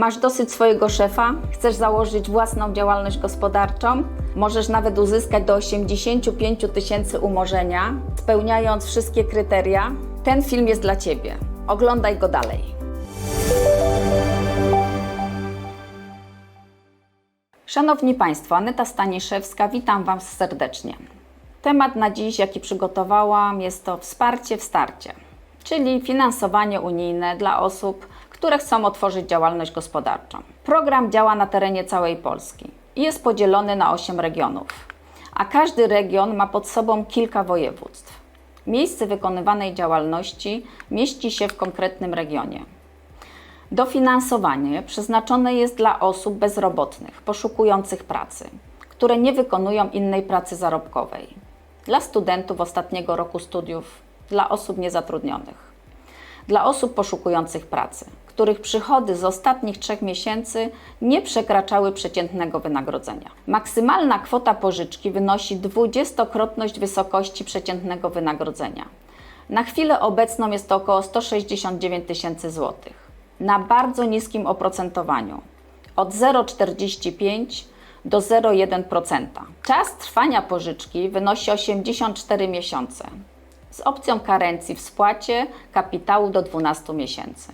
Masz dosyć swojego szefa? Chcesz założyć własną działalność gospodarczą? Możesz nawet uzyskać do 85 tysięcy umorzenia, spełniając wszystkie kryteria? Ten film jest dla Ciebie. Oglądaj go dalej. Szanowni Państwo, Aneta Staniszewska, witam Was serdecznie. Temat na dziś, jaki przygotowałam, jest to wsparcie w starcie, czyli finansowanie unijne dla osób, które chcą otworzyć działalność gospodarczą. Program działa na terenie całej Polski i jest podzielony na 8 regionów, a każdy region ma pod sobą kilka województw. Miejsce wykonywanej działalności mieści się w konkretnym regionie. Dofinansowanie przeznaczone jest dla osób bezrobotnych, poszukujących pracy, które nie wykonują innej pracy zarobkowej, dla studentów ostatniego roku studiów, dla osób niezatrudnionych, dla osób poszukujących pracy, których przychody z ostatnich trzech miesięcy nie przekraczały przeciętnego wynagrodzenia. Maksymalna kwota pożyczki wynosi dwudziestokrotność wysokości przeciętnego wynagrodzenia. Na chwilę obecną jest to około 169 tysięcy złotych na bardzo niskim oprocentowaniu od 0,45 do 0,1%. Czas trwania pożyczki wynosi 84 miesiące z opcją karencji w spłacie kapitału do 12 miesięcy.